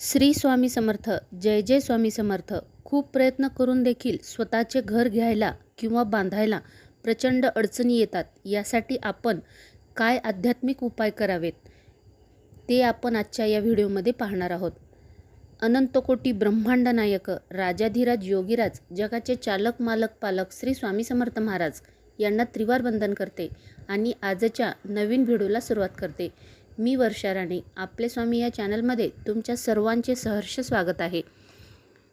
श्री स्वामी समर्थ जय जय स्वामी समर्थ. खूप प्रयत्न करून देखील स्वतःचे घर घ्यायला किंवा बांधायला प्रचंड अडचणी येतात. यासाठी आपण काय आध्यात्मिक उपाय करावेत ते आपण आजच्या या व्हिडिओमध्ये पाहणार आहोत. अनंतकोटी ब्रह्मांड नायक राजाधिराज योगीराज जगाचे चालक मालक पालक श्री स्वामी समर्थ महाराज यांना त्रिवार वंदन करते आणि आजच्या नवीन व्हिडिओला सुरुवात करते. मी वर्षा राणे आपले स्वामी या चॅनलमध्ये तुमच्या सर्वांचे सहर्ष स्वागत आहे.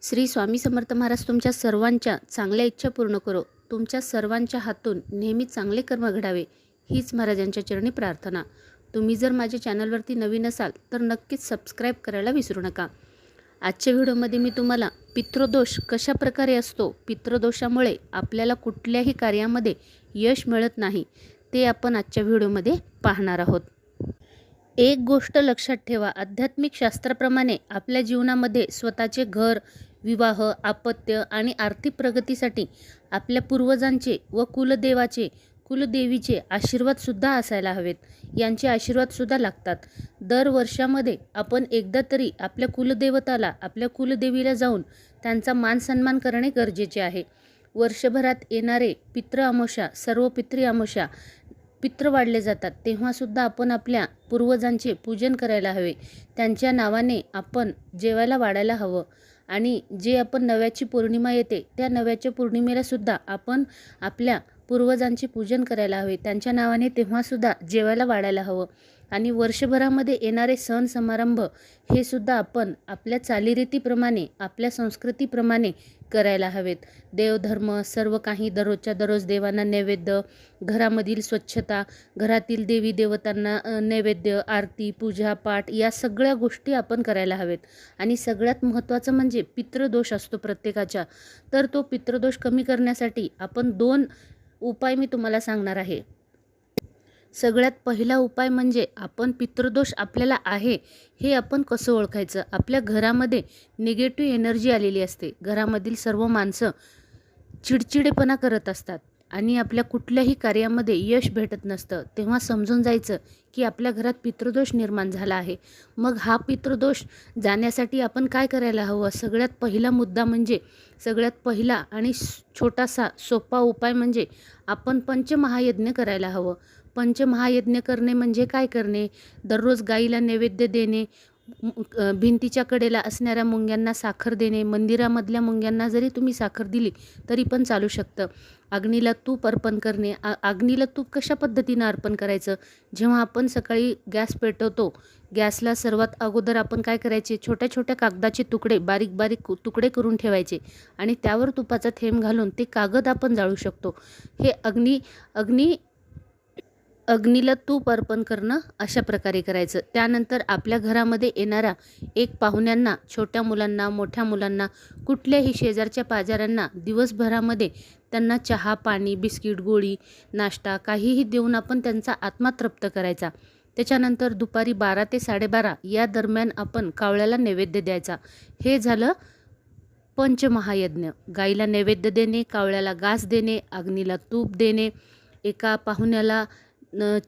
श्री स्वामी समर्थ महाराज तुमच्या सर्वांच्या चांगल्या इच्छा पूर्ण करो. तुमच्या सर्वांच्या हातून नेहमी चांगले कर्म घडावे हीच महाराजांच्या चरणी प्रार्थना. तुम्ही जर माझ्या चॅनलवरती नवीन असाल तर नक्कीच सबस्क्राईब करायला विसरू नका. आजच्या व्हिडिओमध्ये मी तुम्हाला पितृदोष कशा प्रकारे असतो पितृदोषामुळे आपल्याला कुठल्याही कार्यामध्ये यश मिळत नाही ते आपण आजच्या व्हिडिओमध्ये पाहणार आहोत. एक गोष्ट लक्षात ठेवा. आध्यात्मिक शास्त्राप्रमाणे आपल्या जीवनामध्ये स्वतःचे घर विवाह आपत्य आणि आर्थिक प्रगतीसाठी आपल्या पूर्वजांचे व कुलदेवाचे कुलदेवीचे आशीर्वादसुद्धा असायला हवेत. यांचे आशीर्वादसुद्धा लागतात. दर वर्षामध्ये आपण एकदा तरी आपल्या कुलदेवताला आपल्या कुलदेवीला जाऊन त्यांचा मान सन्मान करणे गरजेचे आहे. वर्षभरात येणारे पितृ अमोशा सर्व पितृ अमावस्या पित्र वाढले जातात. तेव्हासुद्धा आपण आपल्या पूर्वजांचे पूजन करायला हवे. त्यांच्या नावाने आपण जेवायला वाढायला हवं. आणि जे आपण नव्याची पौर्णिमा येते त्या नव्याच्या पौर्णिमेलासुद्धा आपण आपल्या पूर्वजांचे पूजन करायला हवे. त्यांच्या नावाने तेव्हासुद्धा जेवायला वाढायला हवं. आणि वर्षभरामध्ये येणारे सण समारंभ हे सुद्धा आपण आपल्या चालीरीतीप्रमाणे आपल्या संस्कृतीप्रमाणे करायला हवेत. देवधर्म सर्व काही दररोजच्या दररोज देवांना नैवेद्य घरामधील स्वच्छता घरातील देवी देवतांना नैवेद्य आरती पूजा पाठ या सगळ्या गोष्टी आपण करायला हवेत. आणि सगळ्यात महत्त्वाचं म्हणजे पितृदोष असतो प्रत्येकाच्या. तर तो पितृदोष कमी करण्यासाठी आपण दोन उपाय मी तुम्हाला सांगणार आहे. सगळ्यात पहिला उपाय म्हणजे आपण पितृदोष आपल्याला आहे हे आपण कसं ओळखायचं? आपल्या घरामध्ये निगेटिव्ह एनर्जी आलेली असते. घरामधील सर्व माणसं चिडचिडेपणा करत असतात आणि आपल्या कुठल्याही कार्यामध्ये यश भेटत नसतं. तेव्हा समजून जायचं की आपल्या घरात पितृदोष निर्माण झाला आहे. मग हा पितृदोष जाण्यासाठी आपण काय करायला हवं? सगळ्यात पहिला मुद्दा म्हणजे सगळ्यात पहिला आणि छोटासा सोपा उपाय म्हणजे आपण पंचमहायज्ञ करायला हवं. पंचमहायज्ञ करणे म्हणजे काय करणे? दररोज गाईला नैवेद्य देणे भिंतीच्या कडेला असणाऱ्या मुंग्यांना साखर देणे मंदिरामधल्या मुंग्यांना जरी तुम्ही साखर दिली तरी पण चालू शकतं. अग्नीला तूप अर्पण करणे आ अग्नीला तूप कशा पद्धतीनं अर्पण करायचं? जेव्हा आपण सकाळी गॅस पेटवतो गॅसला सर्वात अगोदर आपण काय करायचे? छोट्या छोट्या कागदाचे तुकडे बारीक बारीक कु- तुकडे करून ठेवायचे आणि त्यावर तुपाचा थेंब घालून ते कागद आपण जाळू शकतो. हे अग्नी अग्नी अग्नीला तूप अर्पण करणं अशा प्रकारे करायचं. त्यानंतर आपल्या घरामध्ये येणाऱ्या एक पाहुण्यांना छोट्या मुलांना मोठ्या मुलांना कुठल्याही शेजारच्या पाजाऱ्यांना दिवसभरामध्ये त्यांना चहा पाणी बिस्किट गोळी नाश्ता काहीही देऊन आपण त्यांचा आत्मा तृप्त करायचा. त्याच्यानंतर दुपारी बारा ते साडेबारा या दरम्यान आपण कावळ्याला नैवेद्य द्यायचा. हे झालं पंचमहायज्ञ. गाईला नैवेद्य देणे कावळ्याला घास देणे अग्नीला तूप देणे एका पाहुण्याला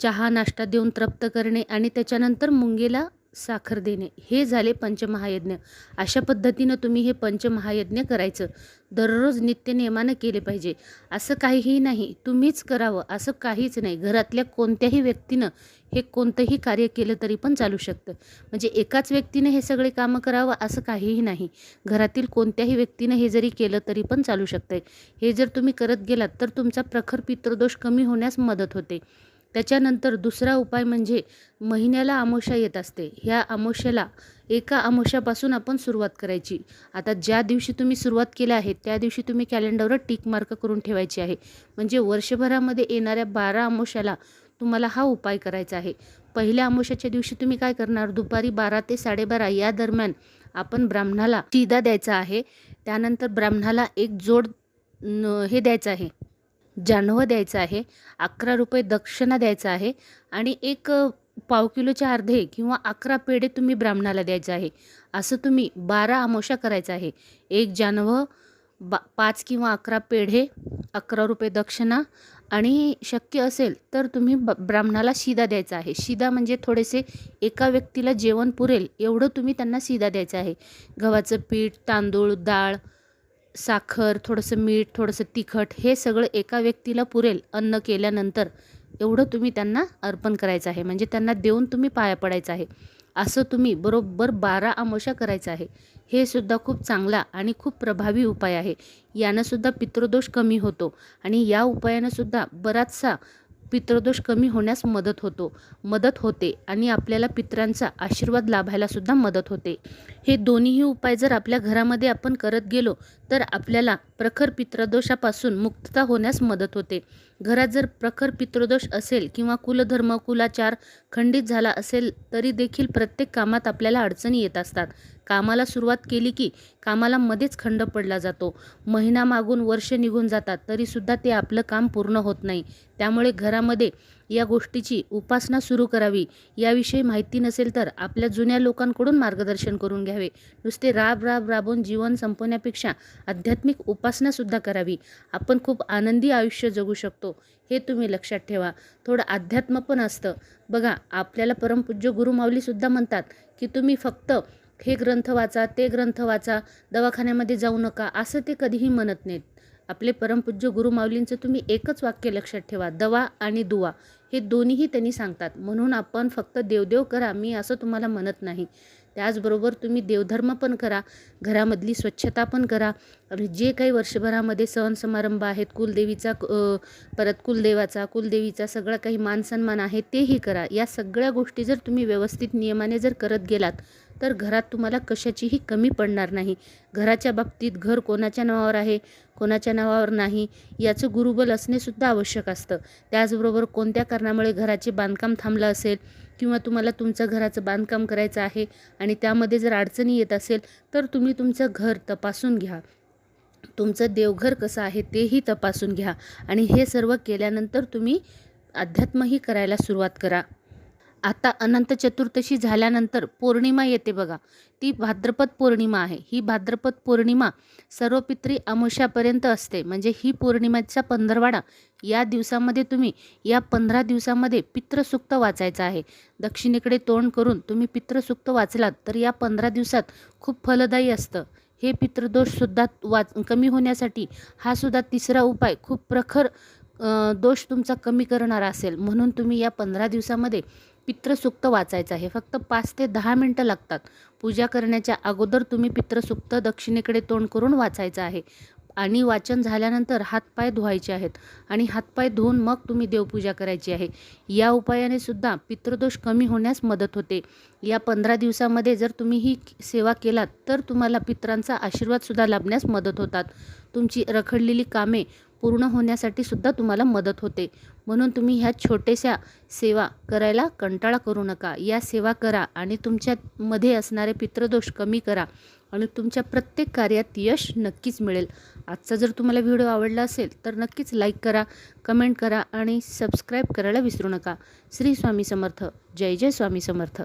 चहा नाश्ता देऊन तृप्त करणे आणि त्याच्यानंतर मुंगेला साखर देणे हे झाले पंचमहायज्ञ. अशा पद्धतीनं तुम्ही हे पंचमहायज्ञ करायचं. दररोज नित्यनियमानं केले पाहिजे. असं काहीही नाही तुम्हीच करावं असं काहीच नाही. घरातल्या कोणत्याही व्यक्तीनं हे कोणतंही कार्य केलं तरी पण चालू शकतं. म्हणजे एकाच व्यक्तीनं हे सगळे कामं करावं असं काहीही नाही. घरातील कोणत्याही व्यक्तीनं हे जरी केलं तरी पण चालू शकतं हे जर तुम्ही करत गेलात तर तुमचा प्रखर पितृदोष कमी होण्यास मदत होते. त्याच्यानंतर दुसरा उपाय म्हणजे महिन्याला अमावस्या येत असते. ह्या अमावस्याला एका अमावस्यापासून आपण सुरुवात करायची. आता ज्या दिवशी तुम्ही सुरुवात केल्या आहे त्या दिवशी तुम्ही कॅलेंडरवर टिक मार्क करून ठेवायची आहे. म्हणजे वर्षभरामध्ये येणाऱ्या बारा अमावस्याला तुम्हाला हा उपाय करायचा आहे. पहिल्या अमावस्याच्या दिवशी तुम्ही काय करणार? दुपारी बारा ते साडेबारा या दरम्यान आपण ब्राह्मणाला चिदा द्यायचा आहे. त्यानंतर ब्राह्मणाला एक जोड न- हे द्यायचं आहे. जानवं द्यायचं आहे अकरा रुपये दक्षिणा द्यायचं आहे आणि एक पाव किलोचे अर्धे किंवा अकरा पेढे तुम्ही ब्राह्मणाला द्यायचं आहे. असं तुम्ही बारा अमावस्या करायचं आहे. एक जानवं बा पाच किंवा अकरा पेढे अकरा रुपये दक्षिणा आणि शक्य असेल तर तुम्ही ब ब्राह्मणाला शिदा द्यायचा आहे. शिदा म्हणजे थोडेसे एका व्यक्तीला जेवण पुरेल एवढं तुम्ही त्यांना शिदा द्यायचं आहे. गव्हाचं पीठ तांदूळ डाळ साखर थोडंसं मीठ थोडंसं तिखट हे सगळं एका व्यक्तीला पुरेल अन्न केल्यानंतर. एवढं तुम्ही त्यांना अर्पण करायचं आहे. म्हणजे त्यांना देऊन तुम्ही पाया पडायचं आहे. असं तुम्ही बरोबर बारा आमोशा करायचं आहे. हे सुद्धा खूप चांगला आणि खूप प्रभावी उपाय आहे. यानंसुद्धा पितृदोष कमी होतो. आणि या उपायानंसुद्धा बराचसा पितृदोष कमी होण्यास मदत होतो. मदत होते आणि आपल्याला पितरांचा आशीर्वाद लाभायला सुद्धा मदत होते. हे दोन्हीही उपाय जर आपल्या घरामध्ये आपण करत गेलो तर आपल्याला प्रखर पितृदोषापासून मुक्तता होण्यास मदत होते. घरात जर प्रखर पितृदोष असेल किंवा कुलधर्म कुलाचार खंडित झाला असेल तरी देखील प्रत्येक कामात आपल्याला अडचणी येत असतात. कामाला सुरुवात केली की कामाला मध्येच खंड पडला जातो. महिना मागून वर्ष निघून जातात तरीसुद्धा ते आपलं काम पूर्ण होत नाही. त्यामुळे घरामध्ये या गोष्टीची उपासना सुरू करावी याविषयी माहिती नसेल तर आपल्या जुन्या लोकांकडून मार्गदर्शन करून घ्यावे. नुसते राब राब राबून जीवन संपवण्यापेक्षा आध्यात्मिक उपासनासुद्धा करावी. आपण खूप आनंदी आयुष्य जगू शकतो हे तुम्ही लक्षात ठेवा. थोडं अध्यात्म पण असतं. बघा आपल्याला परमपूज्य गुरुमाऊलीसुद्धा म्हणतात की तुम्ही फक्त हे ग्रंथ वाचा ते ग्रंथ वाचा दवाखान्यामध्ये जाऊ नका असं ते कधीही म्हणत नाहीत. आपले परमपूज्य गुरुमाऊलींचं तुम्ही एकच वाक्य लक्षात ठेवा दवा आणि दुवा. हे दोन्हीही त्यांनी सांगतात. म्हणून आपण फक्त देवदेव करा मी असं तुम्हाला म्हणत नाही. त्याचबरोबर तुम्ही देवधर्म पण करा घरामधली स्वच्छता पण करा. आणि जे काही वर्षभरामध्ये सण समारंभ आहेत कुलदेवीचा परत कुलदेवाचा कुलदेवीचा सगळा काही मानसन्मान आहे तेही करा. या सगळ्या गोष्टी जर तुम्ही व्यवस्थित नियमाने जर करत गेलात तर घरात तुम्हाला कशाचीही कमी पडणार नाही. घराच्या बाबतीत घर कोणाच्या नावावर आहे कोणाच्या नावावर नाही याचं गुरुबल असणेसुद्धा आवश्यक असतं. त्याचबरोबर कोणत्या कारणामुळे घराचे बांधकाम थांबलं असेल किंवा तुम्हाला तुमचं घराचं बांधकाम करायचं आहे आणि त्यामध्ये जर अडचणी येत असेल तर तुम्ही तुमचं घर तपासून घ्या. तुमचं देवघर कसं आहे तेही तपासून घ्या आणि हे सर्व केल्यानंतर तुम्ही अध्यात्मही करायला सुरुवात करा. आता अनंत चतुर्दशी झाल्यानंतर पौर्णिमा येते बघा. ती भाद्रपद पौर्णिमा आहे. ही भाद्रपद पौर्णिमा सर्व पित्री अमावस्यापर्यंत असते. म्हणजे ही पौर्णिमेचा पंधरवाडा. या दिवसामध्ये तुम्ही या पंधरा दिवसामध्ये पितृसुक्त वाचायचं आहे. दक्षिणेकडे तोंड करून तुम्ही पितृसुक्त वाचलात तर या पंधरा दिवसात खूप फलदायी असतं. हे पितृदोषसुद्धा वाच कमी होण्यासाठी हा सुद्धा तिसरा उपाय. खूप प्रखर दोष तुमचा कमी करणारा असेल. म्हणून तुम्ही या पंधरा दिवसामध्ये पितृसुक्त वाचायचं आहे. फक्त पाच ते दहा मिनटं लागतात. पूजा करण्याच्या अगोदर तुम्ही पितृसुक्त दक्षिणेकडे तोंड करून वाचायचं आहे. आणि वाचन झाल्यानंतर हातपाय धुवायचे आहेत. आणि हातपाय धुवून मग तुम्ही देवपूजा करायची आहे. या उपायाने सुद्धा पितृदोष कमी होण्यास मदत होते. या पंधरा दिवसामध्ये जर तुम्ही ही सेवा केलात तर तुम्हाला पित्रांचा आशीर्वादसुद्धा लाभण्यास मदत होतात. तुमची रखडलेली कामे पूर्ण होण्यासाठी सुद्धा तुम्हाला मदत होते. म्हणून तुम्ही ह्या छोट्याशा सेवा करायला कंटाळा करू नका. या सेवा करा आणि तुमच्यामध्ये असणारे पितृदोष कमी करा आणि तुमच्या प्रत्येक कार्यात यश नक्कीच मिळेल. आजचा जर तुम्हाला व्हिडिओ आवडला असेल तर नक्कीच लाईक करा कमेंट करा आणि सबस्क्राईब करायला विसरू नका. श्री स्वामी समर्थ. जय जय स्वामी समर्थ.